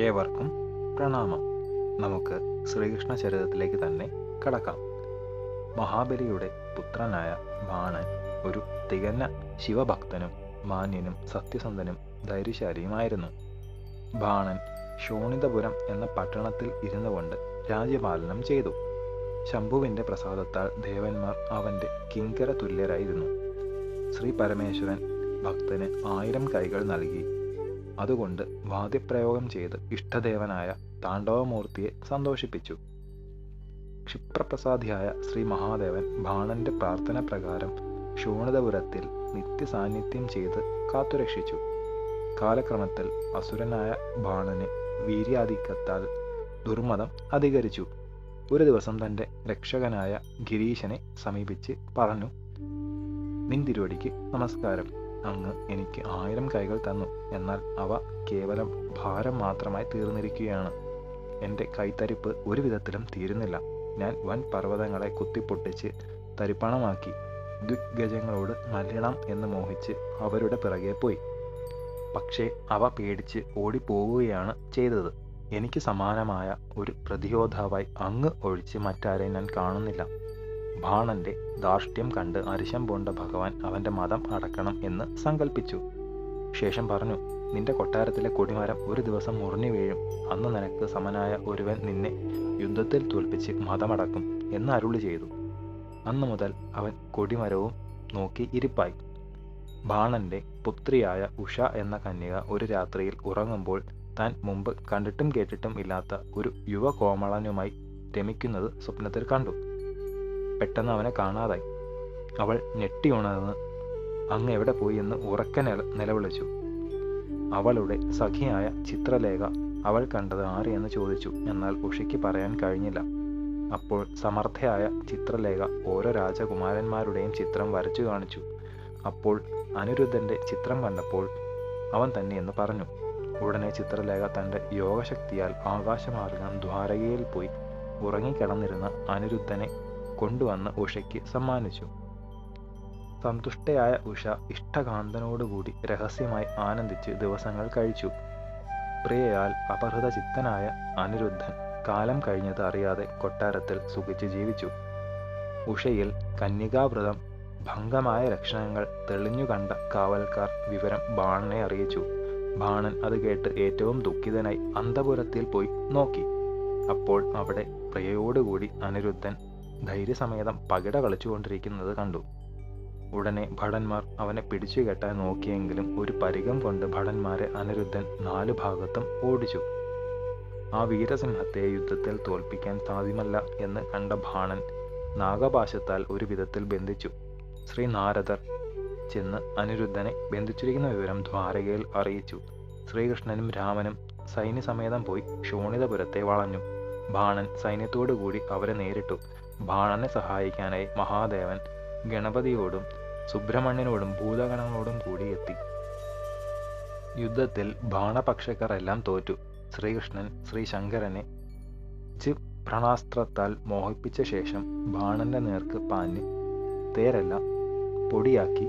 ഏവർക്കും പ്രണാമം. നമുക്ക് ശ്രീകൃഷ്ണ ചരിതത്തിലേക്ക് തന്നെ കടക്കാം. മഹാബലിയുടെ പുത്രനായ ബാണൻ ഒരു തികഞ്ഞ ശിവഭക്തനും മാന്യനും സത്യസന്ധനും ധൈര്യശാലിയുമായിരുന്നു. ബാണൻ ശോണിതപുരം എന്ന പട്ടണത്തിൽ ഇരുന്നുകൊണ്ട് രാജ്യപാലനം ചെയ്തു. ശംഭുവിന്റെ പ്രസാദത്താൽ ദേവന്മാർ അവന്റെ കിങ്കര തുല്യരായിരുന്നു. ശ്രീ പരമേശ്വരൻ ഭക്തന് ആയിരം കൈകൾ നൽകി അതുകൊണ്ട് വാദ്യപ്രയോഗം ചെയ്ത് ഇഷ്ടദേവനായ താണ്ഡവമൂർത്തിയെ സന്തോഷിപ്പിച്ചു. ക്ഷിപ്രപ്രസാദിയായ ശ്രീ മഹാദേവൻ ബാണന്റെ പ്രാർത്ഥന പ്രകാരം ശൂണിതപുരത്തിൽ നിത്യസാന്നിധ്യം ചെയ്ത് കാത്തുരക്ഷിച്ചു. കാലക്രമത്തിൽ അസുരനായ ബാണന് വീര്യാധിക്യത്താൽ ദുർമതം അധികരിച്ചു. ഒരു ദിവസം തന്റെ രക്ഷകനായ ഗിരീശനെ സമീപിച്ച് പറഞ്ഞു നിൻ തിരുവടിക്ക് നമസ്കാരം. അങ്ങ് എനിക്ക് ആയിരം കൈകൾ തന്നു. എന്നാൽ അവ കേവലം ഭാരം മാത്രമായി തീർന്നിരിക്കുകയാണ്. എന്റെ കൈത്തരിപ്പ് ഒരു വിധത്തിലും തീരുന്നില്ല. ഞാൻ വൻ പർവതങ്ങളെ കുത്തിപ്പൊട്ടിച്ച് തരിപ്പണമാക്കി. ദിഗ്ഗജങ്ങളോട് മല്ലണം എന്ന് മോഹിച്ച് അവരുടെ പിറകെ പോയി. പക്ഷേ അവ പേടിച്ച് ഓടിപ്പോവുകയാണ് ചെയ്തത്. എനിക്ക് സമാനമായ ഒരു പ്രതിയോധാവായി അങ്ങ് ഒഴിച്ച് മറ്റാരെയും ഞാൻ കാണുന്നില്ല. ബാണന്റെ ധാർഷ്ട്യം കണ്ട് അരിശം പൂണ്ട ഭഗവാൻ അവന്റെ മതം അടക്കണം എന്ന് സങ്കല്പിച്ചു ശേഷം പറഞ്ഞു നിന്റെ കൊട്ടാരത്തിലെ കൊടിമരം ഒരു ദിവസം മുറിഞ്ഞു വീഴും. അന്ന് നിനക്ക് സമനായ ഒരുവൻ നിന്നെ യുദ്ധത്തിൽ തോൽപ്പിച്ച് മതമടക്കും എന്ന് അരുളി ചെയ്തു. അന്നു മുതൽ അവൻ കൊടിമരവും നോക്കി ഇരിപ്പായി. ബാണന്റെ പുത്രിയായ ഉഷ എന്ന കന്യക ഒരു രാത്രിയിൽ ഉറങ്ങുമ്പോൾ താൻ മുമ്പ് കണ്ടിട്ടും കേട്ടിട്ടും ഇല്ലാത്ത ഒരു യുവ കോമളനുമായി രമിക്കുന്നത് സ്വപ്നത്തിൽ കണ്ടു. പെട്ടെന്ന് അവനെ കാണാതായി. അവൾ ഞെട്ടി ഉണർന്ന് അങ്ങ് എവിടെ പോയി എന്ന് ഉറക്ക നിലവിളിച്ചു. അവളുടെ സഖിയായ ചിത്രലേഖ അവൾ കണ്ടത് ആരെയെന്ന് ചോദിച്ചു. എന്നാൽ ഉഷയ്ക്ക് പറയാൻ കഴിഞ്ഞില്ല. അപ്പോൾ സമർത്ഥയായ ചിത്രലേഖ ഓരോ രാജകുമാരന്മാരുടെയും ചിത്രം വരച്ചു കാണിച്ചു. അപ്പോൾ അനിരുദ്ധന്റെ ചിത്രം കണ്ടപ്പോൾ അവൻ തന്നെ എന്ന് പറഞ്ഞു. ഉടനെ ചിത്രലേഖ തന്റെ യോഗശക്തിയാൽ ആകാശമാർഗം ദ്വാരകയിൽ പോയി ഉറങ്ങിക്കിടന്നിരുന്ന അനിരുദ്ധനെ കൊണ്ടുവന്ന് ഉഷയ്ക്ക് സമ്മാനിച്ചു. സന്തുഷ്ടയായ ഉഷ ഇഷ്ടകാന്തനോടുകൂടി രഹസ്യമായി ആനന്ദിച്ച് ദിവസങ്ങൾ കഴിച്ചു. പ്രിയയാൽ അപഹൃത ചിത്തനായ അനിരുദ്ധൻ കാലം കഴിഞ്ഞത് അറിയാതെ കൊട്ടാരത്തിൽ സുഖിച്ച് ജീവിച്ചു. ഉഷയിൽ കന്യകാവ്രതം ഭംഗമായ ലക്ഷണങ്ങൾ തെളിഞ്ഞു കണ്ട കാവൽക്കാർ വിവരം ബാണനെ അറിയിച്ചു. ബാണൻ അത് കേട്ട് ഏറ്റവും ദുഃഖിതനായി അന്തപുരത്തിൽ പോയി നോക്കി. അപ്പോൾ അവിടെ പ്രിയയോടുകൂടി അനിരുദ്ധൻ ധൈര്യസമേതം പകിട കളിച്ചുകൊണ്ടിരിക്കുന്നത് കണ്ടു. ഉടനെ ഭടന്മാർ അവനെ പിടിച്ചു കെട്ടാൻ നോക്കിയെങ്കിലും ഒരു പരികം കൊണ്ട് ഭടന്മാരെ അനിരുദ്ധൻ നാലു ഭാഗത്തും ഓടിച്ചു. ആ വീരസിംഹത്തെ യുദ്ധത്തിൽ തോൽപ്പിക്കാൻ സാധ്യമല്ല എന്ന് കണ്ട ഭാണൻ നാഗപാശത്താൽ ഒരു വിധത്തിൽ ബന്ധിച്ചു. ശ്രീ നാരദർ ചെന്ന് അനിരുദ്ധനെ ബന്ധിച്ചിരിക്കുന്ന വിവരം ദ്വാരകയിൽ അറിയിച്ചു. ശ്രീകൃഷ്ണനും രാമനും സൈന്യസമേതം പോയി ശോണിതപുരത്തെ വളഞ്ഞു. ബാണൻ സൈന്യത്തോടുകൂടി അവരെ നേരിട്ടു. ബാണനെ സഹായിക്കാനായി മഹാദേവൻ ഗണപതിയോടും സുബ്രഹ്മണ്യനോടും ഭൂതഗണങ്ങളോടും കൂടി എത്തി. യുദ്ധത്തിൽ ബാണപക്ഷക്കാർ എല്ലാം തോറ്റു. ശ്രീകൃഷ്ണൻ ശ്രീ ശങ്കരനെ പ്രണാസ്ത്രത്താൽ മോഹിപ്പിച്ച ശേഷം ബാണന്റെ നേർക്ക് പാഞ്ഞ് തേരെല്ലാം പൊടിയാക്കി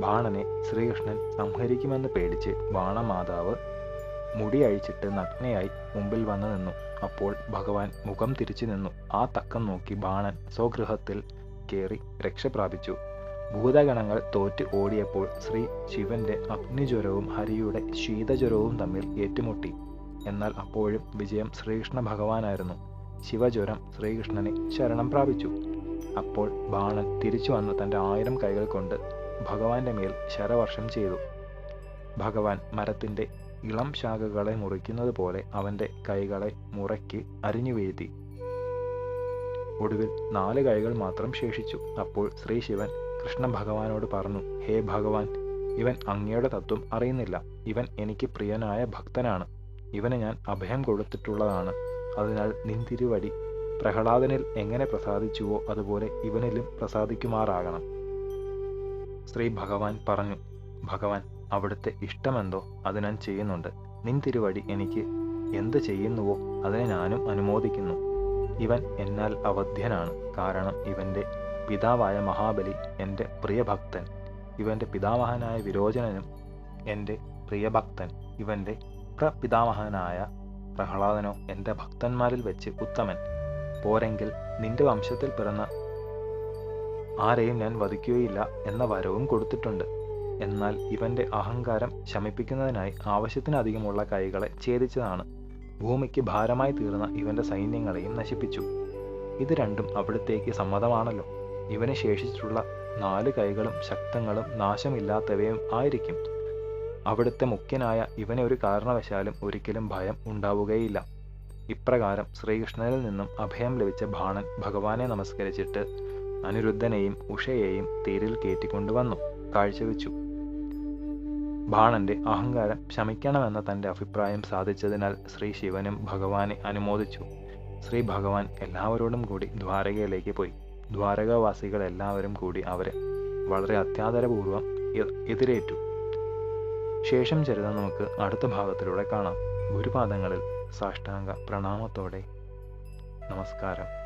ബാണനെ ശ്രീകൃഷ്ണൻ സംഹരിക്കുമെന്ന് പേടിച്ച് ബാണമാതാവ് മുടി അഴിച്ചിട്ട് നഗ്നയായി മുമ്പിൽ വന്നു നിന്നു. അപ്പോൾ ഭഗവാൻ മുഖം തിരിച്ചു നിന്നു. ആ തക്കം നോക്കി ബാണൻ സ്വഗൃഹത്തിൽ കയറി രക്ഷ പ്രാപിച്ചു. ഭൂതഗണങ്ങൾ തോറ്റ് ഓടിയപ്പോൾ ശ്രീ ശിവന്റെ അഗ്നിജ്വരവും ഹരിയുടെ ശീതജ്വരവും തമ്മിൽ ഏറ്റുമുട്ടി. എന്നാൽ അപ്പോഴും വിജയം ശ്രീകൃഷ്ണ ഭഗവാനായിരുന്നു. ശിവജ്വരം ശ്രീകൃഷ്ണനെ ശരണം പ്രാപിച്ചു. അപ്പോൾ ബാണൻ തിരിച്ചു വന്ന് തന്റെ ആയിരം കൈകൾ കൊണ്ട് ഭഗവാന്റെ മേൽ ശരവർഷം ചെയ്തു. ഭഗവാൻ മരത്തിന്റെ ഇളം ശാഖകളെ മുറിക്കുന്നത് പോലെ അവന്റെ കൈകളെ മുറയ്ക്ക് അരിഞ്ഞു വീഴ്ത്തി. ഒടുവിൽ നാല് കൈകൾ മാത്രം ശേഷിച്ചു. അപ്പോൾ ശ്രീ ശിവൻ കൃഷ്ണ ഭഗവാനോട് പറഞ്ഞു ഹേ ഭഗവാൻ ഇവൻ അങ്ങയുടെ തത്വം അറിയുന്നില്ല. ഇവൻ എനിക്ക് പ്രിയനായ ഭക്തനാണ്. ഇവന് ഞാൻ അഭയം കൊടുത്തിട്ടുള്ളതാണ്. അതിനാൽ നിന്തിരുവടി പ്രഹ്ലാദനിൽ എങ്ങനെ പ്രസാദിച്ചുവോ അതുപോലെ ഇവനിലും പ്രസാദിക്കുമാറാകണം. ശ്രീ ഭഗവാൻ പറഞ്ഞു ഭഗവാൻ അവിടുത്തെ ഇഷ്ടമെന്തോ അത് ഞാൻ ചെയ്യുന്നുണ്ട്. നിൻ തിരുവടി എനിക്ക് എന്ത് ചെയ്യുന്നുവോ അതിനെ ഞാനും അനുമോദിക്കുന്നു. ഇവൻ എന്നാൽ അവധ്യനാണ്. കാരണം ഇവന്റെ പിതാവായ മഹാബലി എന്റെ പ്രിയഭക്തൻ. ഇവന്റെ പിതാമഹനായ വിരോചനനും എന്റെ പ്രിയഭക്തൻ. ഇവന്റെ പ്രപിതാമഹനായ പ്രഹ്ലാദനോ എന്റെ ഭക്തന്മാരിൽ വെച്ച് ഉത്തമൻ. പോരെങ്കിൽ നിന്റെ വംശത്തിൽ പിറന്ന ആരെയും ഞാൻ വധിക്കുകയില്ല എന്ന വരവും കൊടുത്തിട്ടുണ്ട്. എന്നാൽ ഇവന്റെ അഹങ്കാരം ശമിപ്പിക്കുന്നതിനായി ആവശ്യത്തിനധികമുള്ള കൈകളെ ഛേദിച്ചതാണ്. ഭൂമിക്ക് ഭാരമായി തീർന്ന ഇവന്റെ സൈന്യങ്ങളെയും നശിപ്പിച്ചു. ഇത് രണ്ടും അവിടത്തേക്ക് സമ്മതമാണല്ലോ. ഇവന് ശേഷിച്ചിട്ടുള്ള നാല് കൈകളും ശക്തങ്ങളും നാശമില്ലാത്തവയും ആയിരിക്കും. അവിടുത്തെ മുഖ്യനായ ഇവനെ ഒരു കാരണവശാലും ഒരിക്കലും ഭയം ഉണ്ടാവുകയില്ല. ഇപ്രകാരം ശ്രീകൃഷ്ണനിൽ നിന്നും അഭയം ലഭിച്ച ഭാണൻ ഭഗവാനെ നമസ്കരിച്ചിട്ട് അനിരുദ്ധനെയും ഉഷയെയും തേരിൽ കയറ്റിക്കൊണ്ടുവന്നു. കാഴ്ചവെച്ചു. ബാണന്റെ അഹങ്കാരം ശമിക്കണമെന്ന തന്റെ അഭിപ്രായം സാധിച്ചതിനാൽ ശ്രീ ശിവനും ഭഗവാനെ അനുമോദിച്ചു. ശ്രീ ഭഗവാൻ എല്ലാവരോടും കൂടി ദ്വാരകയിലേക്ക് പോയി. ദ്വാരകാവാസികൾ എല്ലാവരും കൂടി അവരെ വളരെ അത്യാദരപൂർവം എതിരേറ്റു. ശേഷം ചരിതം നമുക്ക് അടുത്ത ഭാഗത്തിലൂടെ കാണാം. ഗുരുപാദങ്ങളിൽ സാഷ്ടാംഗ പ്രണാമത്തോടെ. നമസ്കാരം.